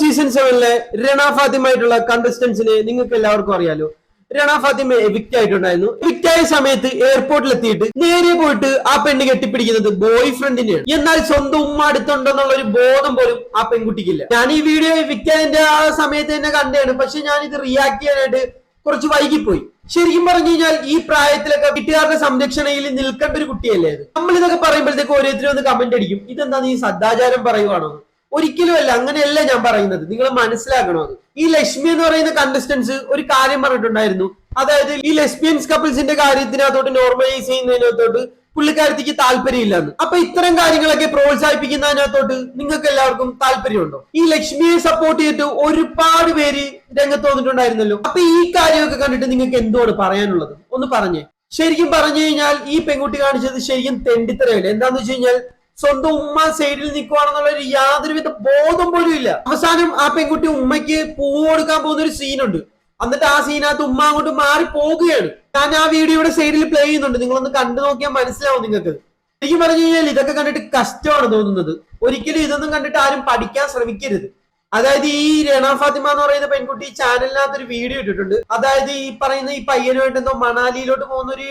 Season സെവനിലെ രണ ഫാത്തിമായിട്ടുള്ള കണ്ടസ്റ്റൻസിനെ നിങ്ങൾക്ക് എല്ലാവർക്കും അറിയാലോ. രണ ഫാത്തിമ എവിക്റ്റ് ആയിട്ടുണ്ടായിരുന്നു. എവിക്റ്റ് ആയ സമയത്ത് എയർപോർട്ടിൽ എത്തിയിട്ട് നേരെ പോയിട്ട് ആ പെണ്ണ് കെട്ടിപ്പിടിക്കുന്നത് ബോയ് ഫ്രണ്ടിനെയാണ് എന്നാൽ സ്വന്തം ഉമ്മ അടുത്തുണ്ടെന്നുള്ള ഒരു ബോധം പോലും ആ പെൺകുട്ടിക്കില്ല. ഞാൻ ഈ വീഡിയോ എവിക്റ്റ് ആയതിന്റെ ആ സമയത്ത് തന്നെ കണ്ടാണ് പക്ഷെ ഞാൻ ഇത് റിയാക്ട് ചെയ്യാനായിട്ട് കുറച്ച് വൈകിപ്പോയി. ശരിക്കും പറഞ്ഞു കഴിഞ്ഞാൽ ഈ പ്രായത്തിലൊക്കെ വീട്ടുകാരുടെ സംരക്ഷണയിൽ നിൽക്കേണ്ട ഒരു കുട്ടിയല്ലേ നമ്മൾ ഇതൊക്കെ പറയുമ്പോഴത്തേക്ക് ഓരോരുത്തരും ഒന്ന് കമന്റ് അടിക്കും. ഇതെന്താ നീ സദാചാരം പറയുവാണോ? ഒരിക്കലും അല്ല അങ്ങനെയല്ല ഞാൻ പറയുന്നത്. നിങ്ങൾ മനസ്സിലാക്കണം അത്? ഈ ലക്ഷ്മി എന്ന് പറയുന്ന കണ്ടസ്റ്റൻസ് ഒരു കാര്യം പറഞ്ഞിട്ടുണ്ടായിരുന്നു. അതായത് ഈ ലെസ്ബിയൻസ് കപ്പിൾസിന്റെ കാര്യത്തിനകത്തോട്ട് നോർമലൈസ് ചെയ്യുന്നതിനകത്തോട്ട് പുള്ളിക്കാരത്തിക്ക് താല്പര്യമില്ലെന്ന്. അപ്പൊ ഇത്തരം കാര്യങ്ങളൊക്കെ പ്രോത്സാഹിപ്പിക്കുന്നതിനകത്തോട്ട് നിങ്ങൾക്ക് എല്ലാവർക്കും താല്പര്യമുണ്ടോ? ഈ ലക്ഷ്മിയെ സപ്പോർട്ട് ചെയ്തിട്ട് ഒരുപാട് പേര് രംഗത്ത് വന്നിട്ടുണ്ടായിരുന്നല്ലോ. അപ്പൊ ഈ കാര്യമൊക്കെ കണ്ടിട്ട് നിങ്ങൾക്ക് എന്തുവാണ് പറയാനുള്ളത്? ഒന്ന് പറഞ്ഞേ. ശരിക്കും പറഞ്ഞു കഴിഞ്ഞാൽ ഈ പെൺകുട്ടി കാണിച്ചത് ശരിക്കും തെണ്ടിത്തരമില്ല? എന്താന്ന് വെച്ച് കഴിഞ്ഞാൽ സ്വന്തം ഉമ്മ സൈഡിൽ നിൽക്കുവാണെന്നുള്ള ഒരു യാതൊരുവിധ ബോധം പോലും ഇല്ല. അവസാനം ആ പെൺകുട്ടി ഉമ്മയ്ക്ക് പൂവ് കൊടുക്കാൻ പോകുന്ന ഒരു സീനുണ്ട്. എന്നിട്ട് ആ സീനകത്ത് ഉമ്മ അങ്ങോട്ട് മാറി പോകുകയാണ്. ഞാൻ ആ വീഡിയോയുടെ സൈഡിൽ പ്ലേ ചെയ്യുന്നുണ്ട്. നിങ്ങളൊന്ന് കണ്ടു നോക്കിയാൽ മനസ്സിലാവും നിങ്ങൾക്ക്. എനിക്ക് പറഞ്ഞു കഴിഞ്ഞാൽ ഇതൊക്കെ കണ്ടിട്ട് കഷ്ടമാണ് തോന്നുന്നത്. ഒരിക്കലും ഇതൊന്നും കണ്ടിട്ട് ആരും പഠിക്കാൻ ശ്രമിക്കരുത്. അതായത് ഈ രണ ഫാത്തിമ എന്ന് പറയുന്ന പെൺകുട്ടി ചാനലിനകത്ത് ഒരു വീഡിയോ ഇട്ടിട്ടുണ്ട്. അതായത് ഈ പറയുന്ന ഈ പയ്യനുമായിട്ട് എന്തോ മണാലിയിലോട്ട് പോകുന്ന ഒരു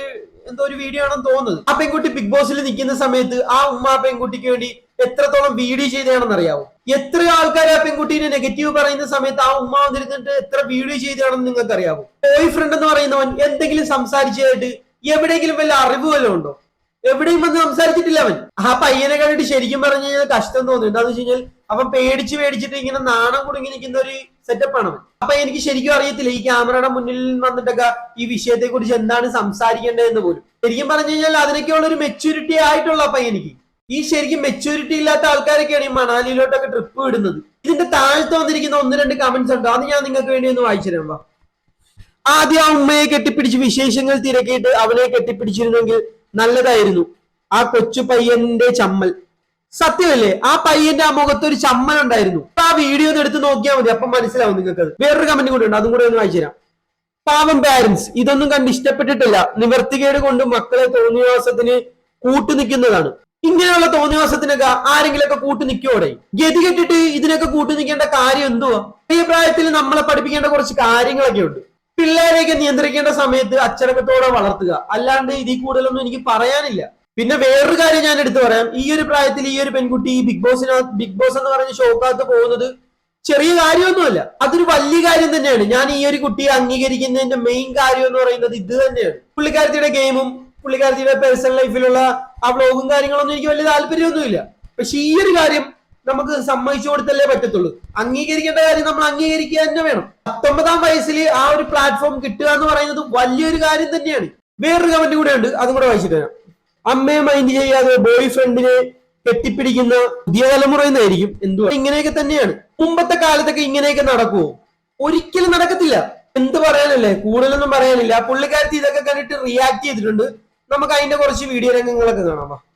എന്തോ ഒരു വീഡിയോ ആണെന്ന് തോന്നുന്നത്. ആ പെൺകുട്ടി ബിഗ് ബോസിൽ നിൽക്കുന്ന സമയത്ത് ആ ഉമ്മ ആ പെൺകുട്ടിക്ക് വേണ്ടി എത്രത്തോളം വീഡിയോ ചെയ്തതാണെന്ന് അറിയാവോ എത്ര ആൾക്കാർ ആ പെൺകുട്ടീനെ നെഗറ്റീവ് പറയുന്ന സമയത്ത് ആ ഉമ്മ വന്നിരുന്നിട്ട് എത്ര വീഡിയോ ചെയ്തതാണെന്ന് നിങ്ങൾക്ക് അറിയാവോ ബോയ് ഫ്രണ്ട് എന്ന് പറയുന്നവൻ എന്തെങ്കിലും സംസാരിച്ചതായിട്ട് എവിടെയെങ്കിലും വല്ല അറിവ് വല്ലതും ഉണ്ടോ? എവിടെയും വന്ന് സംസാരിച്ചിട്ടില്ല അവൻ. ആ പയ്യനെ കണ്ടിട്ട് ശരിക്കും പറഞ്ഞു കഴിഞ്ഞാൽ കഷ്ടം തോന്നി എന്താണെന്ന് വെച്ച് കഴിഞ്ഞാൽ അവൻ പേടിച്ച് പേടിച്ചിട്ട് ഇങ്ങനെ നാണം കുടുങ്ങി നിൽക്കുന്ന ഒരു സെറ്റപ്പാണ് അവൻ അപ്പൊ എനിക്ക് ശരിക്കും അറിയത്തില്ല ഈ ക്യാമറയുടെ മുന്നിൽ വന്നിട്ടൊക്കെ ഈ വിഷയത്തെ കുറിച്ച് എന്താണ് സംസാരിക്കേണ്ടതെന്ന് പോലും. ശരിക്കും പറഞ്ഞു കഴിഞ്ഞാൽ അതിനൊക്കെയുള്ള ഒരു മെച്യൂരിറ്റി ആയിട്ടുള്ള അപ്പൊ എനിക്ക്. ഈ ശരിക്കും മെച്യൂരിറ്റി ഇല്ലാത്ത ആൾക്കാരൊക്കെയാണ് ഈ മണാലിയിലോട്ടൊക്കെ ട്രിപ്പ് വിടുന്നത്. ഇതിന്റെ താഴത്ത് വന്നിരിക്കുന്ന ഒന്ന് രണ്ട് കമന്റ്സ് ഉണ്ട്? അത് ഞാൻ നിങ്ങൾക്ക് വേണ്ടി ഒന്ന് വായിച്ചു തരാം ആദ്യം ആ ഉമ്മയെ കെട്ടിപ്പിടിച്ച് വിശേഷങ്ങൾ തിരക്കിയിട്ട് അവനെ കെട്ടിപ്പിടിച്ചിരുന്നെങ്കിൽ നല്ലതായിരുന്നു. ആ കൊച്ചു പയ്യന്റെ ചമ്മൽ. സത്യമല്ലേ? ആ പയ്യന്റെ ആ മുഖത്ത് ഒരു ചമ്മൽ ഉണ്ടായിരുന്നു. അപ്പൊ ആ വീഡിയോ ഒന്ന് എടുത്ത് നോക്കിയാൽ മതി. അപ്പൊ മനസ്സിലാവും നിങ്ങൾക്ക് വേറൊരു കമന്റ് കൂടെ ഉണ്ട്. അതും കൂടെ ഒന്ന് വായിച്ചു തരാം. പാവം പാരന്റ്സ് ഇതൊന്നും കണ്ട് ഇഷ്ടപ്പെട്ടിട്ടില്ല. നിവർത്തികേട് കൊണ്ട് മക്കളെ തോന്നിവാസത്തിന് കൂട്ടു നിൽക്കുന്നതാണ്. ഇങ്ങനെയുള്ള തോന്നിവാസത്തിനൊക്കെ ആരെങ്കിലൊക്കെ കൂട്ടു നിൽക്കോടെ ഗതി കെട്ടിട്ട് ഇതിനൊക്കെ കൂട്ടു നിൽക്കേണ്ട കാര്യം എന്തുവാ? ഈ പ്രായത്തിൽ നമ്മളെ പഠിപ്പിക്കേണ്ട കുറച്ച് കാര്യങ്ങളൊക്കെ ഉണ്ട്. പിള്ളേരെയൊക്കെ നിയന്ത്രിക്കേണ്ട സമയത്ത് അച്ചടക്കത്തോടെ വളർത്തുക. അല്ലാണ്ട് ഇതിൽ കൂടുതലൊന്നും എനിക്ക് പറയാനില്ല. പിന്നെ വേറൊരു കാര്യം ഞാൻ എടുത്തു പറയാം. ഈ ഒരു പ്രായത്തിൽ ഈ ഒരു പെൺകുട്ടി ഈ ബിഗ് ബോസിനകത്ത് ബിഗ് ബോസ് എന്ന് പറഞ്ഞ ഷോക്കകത്ത് പോകുന്നത് ചെറിയ കാര്യമൊന്നുമല്ല. അതൊരു വലിയ കാര്യം തന്നെയാണ്. ഞാൻ ഈ ഒരു കുട്ടിയെ അംഗീകരിക്കുന്നതിന്റെ മെയിൻ കാര്യം എന്ന് പറയുന്നത് ഇത് തന്നെയാണ്. പുള്ളിക്കാരത്തിയുടെ ഗെയിമും പുള്ളിക്കാരത്തിയുടെ പേഴ്സണൽ ലൈഫിലുള്ള ആ വ്ളോഗും കാര്യങ്ങളൊന്നും എനിക്ക് വലിയ താല്പര്യമൊന്നുമില്ല. പക്ഷെ ഈ ഒരു കാര്യം നമുക്ക് സമ്മതിച്ചു കൊടുത്തല്ലേ പറ്റത്തുള്ളൂ. അംഗീകരിക്കേണ്ട കാര്യം നമ്മൾ അംഗീകരിക്കുക തന്നെ വേണം. പത്തൊമ്പതാം വയസ്സിൽ ആ ഒരു പ്ലാറ്റ്ഫോം കിട്ടുക എന്ന് പറയുന്നത് വലിയൊരു കാര്യം തന്നെയാണ്. വേറൊരു കമന്റ് കൂടെ ഉണ്ട്. അതും കൂടെ വായിച്ചിട്ട് വരാം. അമ്മയെ മൈൻഡ് ചെയ്യാതെ ബോയ് ഫ്രണ്ടിനെ കെട്ടിപ്പിടിക്കുന്ന പുതിയ തലമുറ എന്നായിരിക്കും. ഇങ്ങനെയൊക്കെ തന്നെയാണ്. മുമ്പത്തെ കാലത്തൊക്കെ ഇങ്ങനെയൊക്കെ നടക്കുവോ? ഒരിക്കലും നടക്കത്തില്ല. എന്ത് പറയാനല്ലേ? കൂടുതലൊന്നും പറയാനില്ല. പുള്ളിക്കാരത്തി ഇതൊക്കെ കണ്ടിട്ട് റിയാക്ട് ചെയ്തിട്ടുണ്ട്. നമുക്ക് അതിന്റെ കുറച്ച് വീഡിയോ രംഗങ്ങളൊക്കെ കാണാം.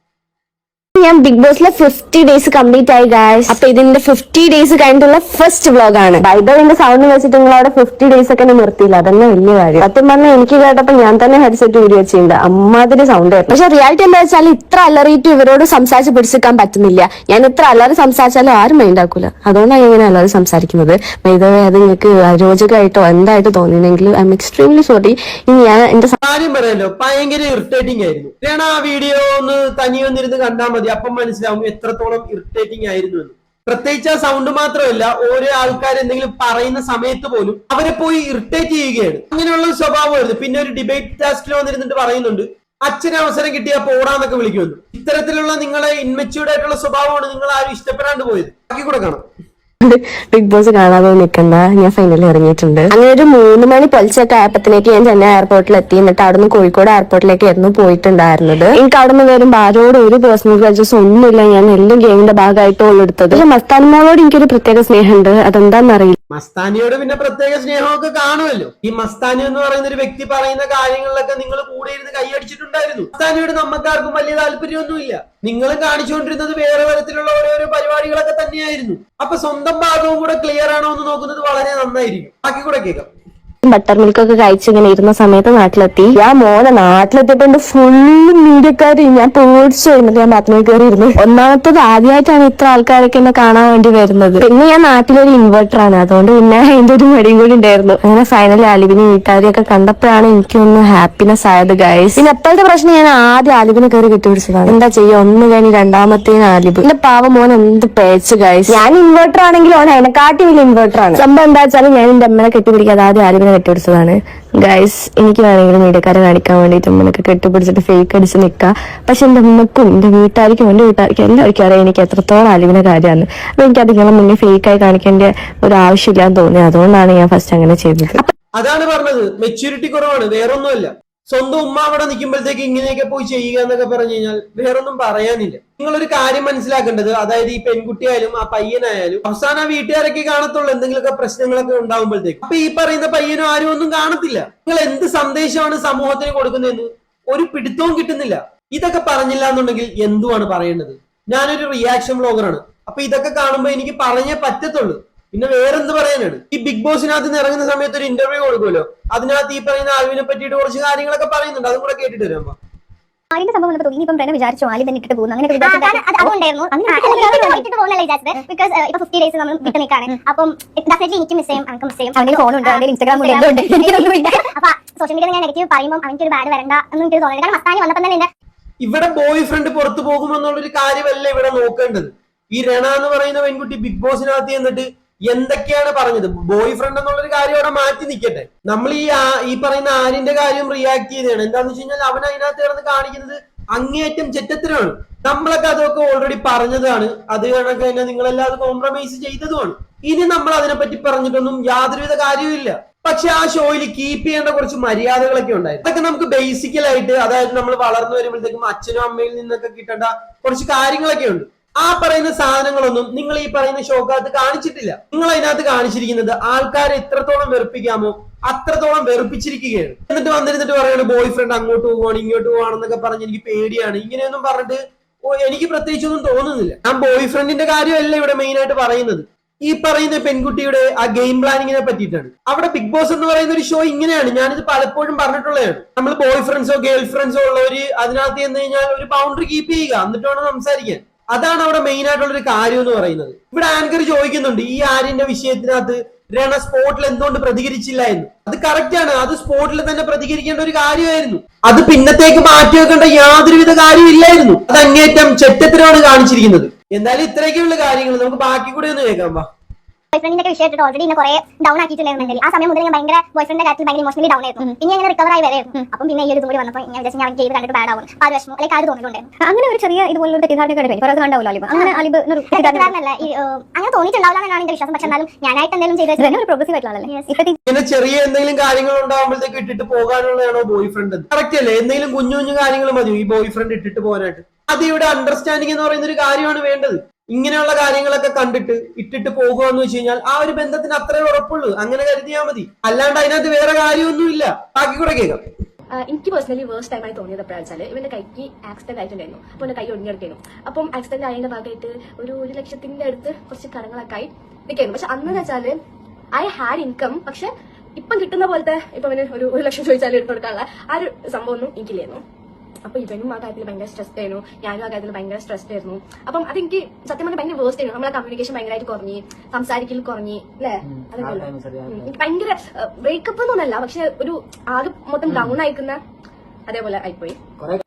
ഞാൻ ബിഗ് ബോസിലെ ഫിഫ്റ്റി ഡേയ്സ് കംപ്ലീറ്റ് ആയി ഗായ്സ് അപ്പൊ ഇതിന്റെ ഫിഫ്റ്റി ഡേയ്സ് കഴിഞ്ഞിട്ടുള്ള ഫസ്റ്റ് വ്ലോഗ് ആണ്. ബൈബിളിന്റെ സൗണ്ട് വെച്ചിട്ട് നിങ്ങൾ അവിടെ ഫിഫ്റ്റി ഡേയ്സ് ഒക്കെ നിർത്തിയില്ല. അതന്നെ വലിയ കാര്യം. സത്യം പറഞ്ഞാൽ എനിക്ക് കേട്ടപ്പോ ഞാൻ തന്നെ ഹെഡ്സെറ്റ് ഊരി വെച്ചിട്ടുണ്ട്. അമ്മാതിരി സൗണ്ട് പക്ഷെ റിയാലിറ്റി എന്താ വെച്ചാൽ ഇത്ര അലറിയിട്ട് ഇവരോട് സംസാരിച്ച് പിടിച്ചെടുക്കാൻ പറ്റുന്നില്ല. ഞാൻ ഇത്ര അലറി സംസാരിച്ചാലും ആരും മൈൻഡ് ആക്കൂല. അതുകൊണ്ടാണ് ഇങ്ങനെ അലറി സംസാരിക്കുന്നത്. വൈദവേ അത് നിങ്ങൾക്ക് അരോചകമായിട്ടോ എന്തായിട്ട് തോന്നിയില്ലെങ്കിൽ ഐ എം എക്സ്ട്രീംലി സോറി ഇനി ഞാൻ എന്റെ കാര്യം പറയാലോ ഭയങ്കര ഇറിറ്റേറ്റിംഗ് ആയിരുന്നു. ആ വീഡിയോ ഒന്ന് തനി കണ്ടാൽ മതി. അപ്പം മനസ്സിലാവും എത്രത്തോളം ഇറിറ്റേറ്റിംഗ് ആയിരുന്നു എന്ന്. പ്രത്യേകിച്ച് ആ സൗണ്ട് മാത്രമല്ല ഓരോ ആൾക്കാർ എന്തെങ്കിലും പറയുന്ന സമയത്ത് പോലും അവരെ പോയി ഇറിറ്റേറ്റ് ചെയ്യുകയാണ്. അങ്ങനെയുള്ള സ്വഭാവമായിരുന്നു. പിന്നെ ഒരു ഡിബേറ്റ് ടാസ്കിൽ വന്നിരുന്നിട്ട് പറയുന്നുണ്ട് അച്ഛന് അവസരം കിട്ടിയാൽ പോടാന്നൊക്കെ വിളിക്കുമെന്ന് ഇത്തരത്തിലുള്ള നിങ്ങളെ ഇൻമെച്യൂർഡ് ആയിട്ടുള്ള സ്വഭാവമാണ് നിങ്ങൾ ആരും ഇഷ്ടപ്പെടാണ്ട് പോയത്. ബാക്കി കൊടുക്കണം കാണാം. ബിഗ് ബോസ് കാണാതെ നിൽക്കണ്ട. ഞാൻ ഫൈനലിൽ ഇറങ്ങിയിട്ടുണ്ട്. അങ്ങനെ ഒരു മൂന്ന് മണി പൊലിച്ചൊക്കെ ആയപ്പത്തിലേക്ക് ഞാൻ ചെന്നൈ എയർപോർട്ടിൽ എത്തി. എന്നിട്ട് അവിടുന്ന് കോഴിക്കോട് എയർപോർട്ടിലേക്കായിരുന്നു പോയിട്ടുണ്ടായിരുന്നത്. എനിക്ക് അവിടുന്ന് വരുമ്പോൾ ആരോട് ഒരു പേഴ്സണൽ ഗ്രജസ് ഒന്നുമില്ല. ഞാൻ എല്ലാം ഗെയിമിന്റെ ഭാഗമായിട്ടുള്ള എടുത്തത് മസ്താൻ മോളോട് എനിക്കൊരു പ്രത്യേക സ്നേഹമുണ്ട്. അതെന്താണെന്നറിയില്ല. മസ്താനിയോട് പിന്നെ പ്രത്യേക സ്നേഹമൊക്കെ കാണുമല്ലോ. ഈ മസ്താനി എന്ന് പറയുന്ന ഒരു വ്യക്തി പറയുന്ന കാര്യങ്ങളിലൊക്കെ നിങ്ങൾ കൂടെ ഇരുന്ന് കൈയടിച്ചിട്ടുണ്ടായിരുന്നു മസ്താനിയോട് നമ്മക്കാർക്കും വലിയ താല്പര്യമൊന്നുമില്ല. നിങ്ങൾ കാണിച്ചുകൊണ്ടിരുന്നത് വേറെ തരത്തിലുള്ള ഓരോരോ പരിപാടികളൊക്കെ തന്നെയായിരുന്നു. അപ്പൊ സ്വന്തം ഭാഗവും കൂടെ ക്ലിയർ ആണോ എന്ന് നോക്കുന്നത് വളരെ നന്നായിരിക്കും. ബാക്കി കൂടെ കേൾക്കാം. ബട്ടർ മിൽക്ക് ഒക്കെ കഴിച്ച് ഇങ്ങനെ ഇരുന്ന സമയത്ത് നാട്ടിലെത്തി. ഞാൻ മോനെ നാട്ടിലെത്തിയപ്പോണ്ട് ഫുള്ള് മീഡിയക്കാര് ഞാൻ പേടിച്ചു വരുന്നത് ഞാൻ ബാത്റൂമിൽ കയറി ഇരുന്നു. ഒന്നാമത്തത് ആദ്യമായിട്ടാണ് ഇത്ര ആൾക്കാരൊക്കെ എന്നെ കാണാൻ വേണ്ടി വരുന്നത്. പിന്നെ ഞാൻ നാട്ടിലൊരു ഇൻവെർട്ടറാണ് അതുകൊണ്ട് പിന്നെ അതിന്റെ ഒരു മടിയും കൂടി ഉണ്ടായിരുന്നു. അങ്ങനെ ഫൈനലി അലിബിനെ വീട്ടുകാരെയൊക്കെ കണ്ടപ്പോഴാണ് എനിക്കൊന്ന് ഹാപ്പിനെസ് ആയത് ഗൈസ് പിന്നെ എപ്പോഴത്തെ പ്രശ്നം ഞാൻ ആദ്യം അലിബിനെ കയറി കെട്ടിപ്പിടിച്ചതാണ്. എന്താ ചെയ്യുക ഒന്ന് കഴിഞ്ഞ് രണ്ടാമത്തേന് ആലിബ് എന്റെ പാവ മോൻ എന്ത് പേച്ച് ഗൈസ് ഞാൻ ഇൻവെർട്ടർ ആണെങ്കിലും ഓൻ അതിനെക്കാട്ടി വലിയ ഇൻവെർട്ടർ ആണ്. സംഭവം എന്താ വെച്ചാൽ ഞാൻ എന്റെ അമ്മനെ കെട്ടിപ്പിടിക്കാതെ ആദ്യം ആലിബിനെ കെട്ടിപ്പിടിച്ചതാണ് ഗൈസ് എനിക്ക് വേണമെങ്കിൽ മീഡിയക്കാരെ കാണിക്കാൻ വേണ്ടിയിട്ട് അമ്മനൊക്കെ കെട്ടിപ്പിടിച്ചിട്ട് ഫേക്ക് അടിച്ച് നിൽക്കുക പക്ഷെ എന്റെ അമ്മക്കും എന്റെ വീട്ടുകാർക്കും എന്റെ വീട്ടുകാർക്കും എല്ലാവർക്കും അറിയാം എനിക്ക് എത്രത്തോളം അലിവിന കാര്യമാണ്. അപ്പൊ എനിക്ക് അധികം മുന്നേ ഫേക്ക് ആയി കാണിക്കേണ്ട ഒരു ആവശ്യമില്ലാന്ന് തോന്നി. അതുകൊണ്ടാണ് ഞാൻ ഫസ്റ്റ് അങ്ങനെ ചെയ്തത്. അതാണ് പറഞ്ഞത്. മെച്യൂരിറ്റി കുറവാണ്. വേറൊന്നുമല്ല. സ്വന്തം ഉമ്മ അവിടെ നിൽക്കുമ്പോഴത്തേക്ക് ഇങ്ങനെയൊക്കെ പോയി ചെയ്യുക എന്നൊക്കെ പറഞ്ഞു കഴിഞ്ഞാൽ വേറൊന്നും പറയാനില്ല. നിങ്ങളൊരു കാര്യം മനസ്സിലാക്കേണ്ടത് അതായത് ഈ പെൺകുട്ടിയായാലും ആ പയ്യനായാലും അവസാന വീട്ടുകാരൊക്കെ കാണത്തുള്ളൂ എന്തെങ്കിലുമൊക്കെ പ്രശ്നങ്ങളൊക്കെ ഉണ്ടാകുമ്പോഴത്തേക്ക് അപ്പൊ ഈ പറയുന്ന പയ്യനും ആരും ഒന്നും കാണത്തില്ല. നിങ്ങൾ എന്ത് സന്ദേശമാണ് സമൂഹത്തിന് കൊടുക്കുന്നതെന്ന് ഒരു പിടുത്തവും കിട്ടുന്നില്ല. ഇതൊക്കെ പറഞ്ഞില്ല എന്നുണ്ടെങ്കിൽ എന്തുവാണ് പറയേണ്ടത്? ഞാനൊരു റിയാക്ഷൻ ബ്ലോഗറാണ് അപ്പൊ ഇതൊക്കെ കാണുമ്പോൾ എനിക്ക് പറഞ്ഞേ പറ്റത്തുള്ളൂ. പിന്നെ വേറെന്ത് പറയാനാണ് ഈ ബിഗ് ബോസിനകത്ത് നിന്ന് ഇറങ്ങുന്ന സമയത്ത് ഒരു ഇന്റർവ്യൂ കൊടുക്കുമല്ലോ. അതിനകത്ത് ഈ പറയുന്ന ആൽവിനെ പറ്റിയിട്ട് കുറച്ച് കാര്യങ്ങളൊക്കെ പറയുന്നുണ്ട്. അതും കൂടെ കേട്ടിട്ട് വരാം ആലിന്റെ സംഭവം വന്നപ്പോൾ ഇനിയിപ്പം പ്രണവ് വിചാരിച്ചു ആലി തന്നെ ഇട്ടിട്ട് പോകുന്നു. അങ്ങനെ അതുണ്ടായിരുന്നു ഇട്ടിട്ട് പോകുന്നല്ല വിചാരിച്ചത്? ബിക്കോസ് ഇപ്പൊ ഫിഫ്റ്റി ഡേയ്സ് നമ്മൾ വിട്ട് നിൽക്കാണ്. അപ്പം ഡെഫിനറ്റ്ലി എനിക്ക് മിസ് ചെയ്യും. അവർക്ക് മിസ് ചെയ്യും. അവന്റെ ഫോൺ ഉണ്ട്. അവന്റെ ഇൻസ്റ്റാഗ്രാം ഉണ്ട്. ഉണ്ട്. അപ്പൊ സോഷ്യൽ മീഡിയ ഞാൻ നെഗറ്റീവ് പറയുമ്പോൾ അവർക്ക് ഒരു ബാഡ് വരണ്ട എന്ന് എനിക്ക് തോന്നുന്നില്ല കാരണം മസ്താനി വന്നപ്പോൾ തന്നെ ഇവിടെ ബോയ് ഫ്രണ്ട് പുറത്തു പോകുമെന്നുള്ളൊരു കാര്യമല്ല ഇവിടെ നോക്കേണ്ടത്. ഈ രണ എന്ന് പറയുന്ന പെൺകുട്ടി ബിഗ് ബോസിനകത്ത് എന്നിട്ട് എന്തൊക്കെയാണ് പറഞ്ഞത്? ബോയ് ഫ്രണ്ട് എന്നുള്ളൊരു കാര്യം അവിടെ മാറ്റി നിൽക്കട്ടെ നമ്മൾ ഈ ഈ പറയുന്ന ആരിന്റെ കാര്യം റിയാക്ട് ചെയ്തതാണ്. എന്താന്ന് വെച്ച് കഴിഞ്ഞാൽ അവൻ അതിനകത്ത് കിടന്ന് കാണിക്കുന്നത് അങ്ങേയറ്റം ചെറ്റത്തിനാണ്. നമ്മളൊക്കെ അതൊക്കെ ഓൾറെഡി പറഞ്ഞതാണ്. അത് കണക്ക് തന്നെ നിങ്ങളെല്ലാം അത് കോംപ്രമൈസ് ചെയ്തതുമാണ്. ഇനി നമ്മൾ അതിനെപ്പറ്റി പറഞ്ഞിട്ടൊന്നും യാതൊരുവിധ കാര്യവുമില്ല പക്ഷെ ആ ഷോയിൽ കീപ്പ് ചെയ്യേണ്ട കുറച്ച് മര്യാദകളൊക്കെ ഉണ്ടായിരുന്നു. അതൊക്കെ നമുക്ക് ബേസിക്കലായിട്ട് അതായത് നമ്മൾ വളർന്നു വരുമ്പോഴത്തേക്കും അച്ഛനും അമ്മയിൽ നിന്നൊക്കെ കിട്ടേണ്ട കുറച്ച് കാര്യങ്ങളൊക്കെ ഉണ്ട്. ആ പറയുന്ന സാധനങ്ങളൊന്നും നിങ്ങൾ ഈ പറയുന്ന ഷോക്കകത്ത് കാണിച്ചിട്ടില്ല. നിങ്ങൾ അതിനകത്ത് കാണിച്ചിരിക്കുന്നത് ആൾക്കാരെ എത്രത്തോളം വെറുപ്പിക്കാമോ? അത്രത്തോളം വെറുപ്പിച്ചിരിക്കുകയാണ്. എന്നിട്ട് വന്നിരുന്നിട്ട് പറയാണ് ബോയ് ഫ്രണ്ട് അങ്ങോട്ട് പോവാണ് ഇങ്ങോട്ട് പോവാണെന്നൊക്കെ പറഞ്ഞ് എനിക്ക് പേടിയാണ്. ഇങ്ങനെയൊന്നും പറഞ്ഞിട്ട് എനിക്ക് പ്രത്യേകിച്ചൊന്നും തോന്നുന്നില്ല. ഞാൻ ബോയ് ഫ്രണ്ടിന്റെ കാര്യമല്ല ഇവിടെ മെയിൻ ആയിട്ട് പറയുന്നത്. ഈ പറയുന്ന പെൺകുട്ടിയുടെ ആ ഗെയിം പ്ലാനിങ്ങിനെ പറ്റിയിട്ടാണ്. അവിടെ ബിഗ് ബോസ് എന്ന് പറയുന്ന ഒരു ഷോ ഇങ്ങനെയാണ്. ഞാനിത് പലപ്പോഴും പറഞ്ഞിട്ടുള്ളതാണ്. നമ്മൾ ബോയ് ഫ്രണ്ട്സോ ഗേൾ ഫ്രണ്ട്സോ ഉള്ളവര് അതിനകത്ത് ചെന്ന് കഴിഞ്ഞാൽ ഒരു ബൗണ്ടറി കീപ്പ് ചെയ്യുക. എന്നിട്ട് വേണം സംസാരിക്കാൻ. അതാണ് അവിടെ മെയിൻ ആയിട്ടുള്ള ഒരു കാര്യം എന്ന് പറയുന്നത്. ഇവിടെ ആങ്കർ ചോദിക്കുന്നുണ്ട് ഈ ആര്യന്റെ വിഷയത്തിനകത്ത് രണ സ്പോട്ടിൽ എന്തുകൊണ്ട് പ്രതികരിച്ചില്ല എന്ന്? അത് കറക്റ്റ് ആണ്. അത് സ്പോട്ടിൽ തന്നെ പ്രതികരിക്കേണ്ട ഒരു കാര്യമായിരുന്നു. അത് പിന്നത്തേക്ക് മാറ്റി വെക്കേണ്ട യാതൊരുവിധ കാര്യമില്ലായിരുന്നു. അത് അങ്ങേറ്റം ചെറ്റത്തിനാണ് കാണിച്ചിരിക്കുന്നത്. എന്തായാലും ഇത്രയൊക്കെയുള്ള കാര്യങ്ങൾ. നമുക്ക് ബാക്കി കൂടെ ഒന്ന് കേൾക്കാം. വാ. ബോയ് ഫ്രണ്ടിന്റെ ഒക്കെ വിഷയമായിട്ട് ഓൾറെഡി എന്നെ കുറെ ഡൗൺ ആക്കിയിട്ടുണ്ടായിരുന്നു. ആ സമയം മുതൽ ഞാൻ ഭയങ്കര ബോയ് ഫ്രണ്ടിന്റെ കാര്യത്തിൽ ഭയങ്കര ഇമോഷണലി ഡൗൺ ആയിരുന്നു. പിന്നെ അങ്ങനെ റിക്കവർ ആയി വരായിരുന്നു അപ്പം പിന്നെ ഈ ഒരു ഇതും കൂടി വന്നപ്പോൾ ഞാൻ വിചാരിച്ചു ഞാൻ ചെയ്ത് കണ്ടിട്ട് ബാഡ് ആവും. ആ ഒരു വിഷമം അല്ലെങ്കിൽ ആ ഒരു തോന്നിയിട്ടുണ്ട് അങ്ങനെ ഒരു ചെറിയ ഇതുപോലുള്ള തെറ്റിദ്ധാരണ കിടക്കും കുറേ കണ്ടാവില്ല അലിബ്? അങ്ങനെ അലിബ് ഒരു തെറ്റിദ്ധാരണയല്ല ഈ ഏഹ്, അങ്ങനെ തോന്നിയിട്ടുണ്ടാവില്ല എന്നാണ് എന്റെ വിശ്വാസം. പക്ഷെ എന്നാലും ഞാനായിട്ട് എന്തെങ്കിലും ചെയ്ത് ഇതന്നെ ഒരു പ്രോഗ്രസീവ് ആയിട്ടുള്ളതല്ലേ ഇങ്ങനെ ചെറിയ എന്തെങ്കിലും കാര്യങ്ങൾ ഉണ്ടാകുമ്പോഴത്തേക്ക് ഇട്ടിട്ട് പോകാനുള്ളതാണോ ബോയ് ഫ്രണ്ട് കറക്റ്റ് അല്ലേ? എന്തെങ്കിലും കുഞ്ഞു കുഞ്ഞു കാര്യങ്ങൾ മതി ഈ ബോയ് ഫ്രണ്ട് ഇട്ടിട്ട് പോകാനായിട്ട്? അത് ഇവിടെ അണ്ടർസ്റ്റാൻഡിങ് എന്ന് പറയുന്ന ഒരു കാര്യമാണ് വേണ്ടത്. ഇങ്ങനെയുള്ള കാര്യങ്ങളൊക്കെ കണ്ടിട്ട് ഇട്ടിട്ട് പോകുക എന്ന് വെച്ച് കഴിഞ്ഞാൽ ആ ഒരു ബന്ധത്തിന് അത്രേ ഉറപ്പുള്ളൂ. അങ്ങനെ കരുതിയാൽ മതി. അല്ലാണ്ട് അതിനകത്ത് വേറെ കാര്യമൊന്നുമില്ല. ബാക്കി കൂടെ കേൾക്കാം. എനിക്ക് പേഴ്സണലി വേഴ്സ്റ്റ് ടൈമായി തോന്നിയത് എപ്പോഴാണെന്ന് വെച്ചാൽ ഇവന്റെ കൈക്ക് ആക്സിഡന്റ് ആയിട്ടുണ്ടായിരുന്നു. അപ്പോൾ എന്റെ കൈ ഒടിഞ്ഞെടുക്കായിരുന്നു. അപ്പം ആക്സിഡന്റ് ആയതിന്റെ ഭാഗമായിട്ട് ഒരു ഒരു ലക്ഷത്തിന്റെ അടുത്ത് കുറച്ച് കടങ്ങളൊക്കെ ആയി നിൽക്കായിരുന്നു പക്ഷെ അന്ന് വെച്ചാൽ ഐ ഹാഡ് ഇൻകം പക്ഷെ ഇപ്പം കിട്ടുന്ന പോലത്തെ ഇപ്പൊ അവന് ഒരു ഒരു ലക്ഷം ചോദിച്ചാൽ എടുത്തു കൊടുക്കാനുള്ള ആ ഒരു സംഭവം ഒന്നും എനിക്കില്ലായിരുന്നു. അപ്പൊ ഇവനും ആ കാര്യത്തിൽ ഭയങ്കര സ്ട്രെസ് ആയിരുന്നു. ഞാനും ആ കാര്യത്തിൽ ഭയങ്കര സ്ട്രെസ് ആയിരുന്നു. അപ്പം അതെനിക്ക് സത്യം പറഞ്ഞാൽ ഭയങ്കര വേസ്റ്റ് ആയിരുന്നു. നമ്മളെ കമ്മ്യൂണിക്കേഷൻ ഭയങ്കരമായിട്ട് കുറഞ്ഞ് സംസാരിക്കൽ കുറഞ്ഞ് അല്ലേ? അതൊക്കെ ഭയങ്കര ബ്രേക്കപ്പ് ഒന്നുമല്ല പക്ഷെ ഒരു ആകെ മൊത്തം ഡൗൺ ആയിക്കുന്ന അതേപോലെ ആയിപ്പോയി.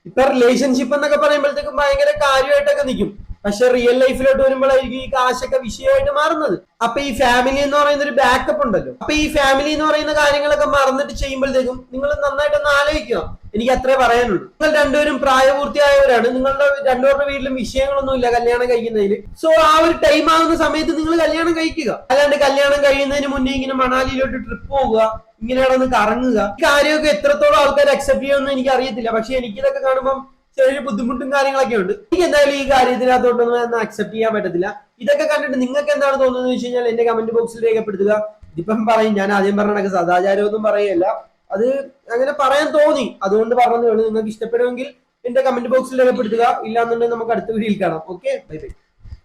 ഇപ്പൊ റിലേഷൻഷിപ്പ് എന്നൊക്കെ പറയുമ്പോഴത്തേക്കും ഭയങ്കര കാര്യമായിട്ടൊക്കെ നിൽക്കും പക്ഷെ റിയൽ ലൈഫിലോട്ട് വരുമ്പോഴായിരിക്കും ഈ കാശൊക്കെ വിഷയമായിട്ട് മാറുന്നത്. അപ്പൊ ഈ ഫാമിലി എന്ന് പറയുന്ന ഒരു ബാക്കപ്പ് ഉണ്ടല്ലോ. അപ്പൊ ഈ ഫാമിലി എന്ന് പറയുന്ന കാര്യങ്ങളൊക്കെ മറന്നിട്ട് ചെയ്യുമ്പോഴത്തേക്കും നിങ്ങൾ നന്നായിട്ടൊന്ന് ആലോചിക്കുക എനിക്ക് അത്രേ പറയാനുള്ളൂ. നിങ്ങൾ രണ്ടുപേരും പ്രായപൂർത്തിയായവരാണ്. നിങ്ങളുടെ രണ്ടുപേരുടെ വീട്ടിലും വിഷയങ്ങളൊന്നും ഇല്ല കല്യാണം കഴിക്കുന്നതിൽ സോ ആ ഒരു ടൈം ആകുന്ന സമയത്ത് നിങ്ങൾ കല്യാണം കഴിക്കുക. അല്ലാണ്ട് കല്യാണം കഴിയുന്നതിന് മുന്നേ ഇങ്ങനെ മണാലിയിലോട്ട് ട്രിപ്പ് പോകുക ഇങ്ങനെ കിടന്ന് കറങ്ങുക കാര്യമൊക്കെ എത്രത്തോളം ആൾക്കാർ അക്സെപ്റ്റ് ചെയ്യുമെന്ന് എനിക്ക് അറിയത്തില്ല. പക്ഷെ എനിക്കിതൊക്കെ കാണുമ്പോൾ ചെറിയ ബുദ്ധിമുട്ടും കാര്യങ്ങളൊക്കെ ഉണ്ട്. എനിക്ക് എന്തായാലും ഈ കാര്യത്തിനകത്തോട്ടൊന്നും അക്സെപ്റ്റ് ചെയ്യാൻ പറ്റത്തില്ല. ഇതൊക്കെ കണ്ടിട്ട് നിങ്ങൾക്ക് എന്താണ് തോന്നുന്നത് വെച്ച് കഴിഞ്ഞാൽ എന്റെ കമന്റ് ബോക്സിൽ രേഖപ്പെടുത്തുക. ഇതിപ്പം പറയും ഞാൻ ആദ്യം പറഞ്ഞ സദാചാരമൊന്നും പറയല്ല അത് അങ്ങനെ പറയാൻ തോന്നി. അതുകൊണ്ട് പറഞ്ഞതേ ഉള്ളൂ നിങ്ങൾക്ക് ഇഷ്ടപ്പെടുമെങ്കിൽ എന്റെ കമന്റ് ബോക്സിൽ രേഖപ്പെടുത്തുക. ഇല്ലാന്നുണ്ടെങ്കിൽ നമുക്ക് അടുത്ത വീഡിയോയിൽ കാണാം. Okay bye bye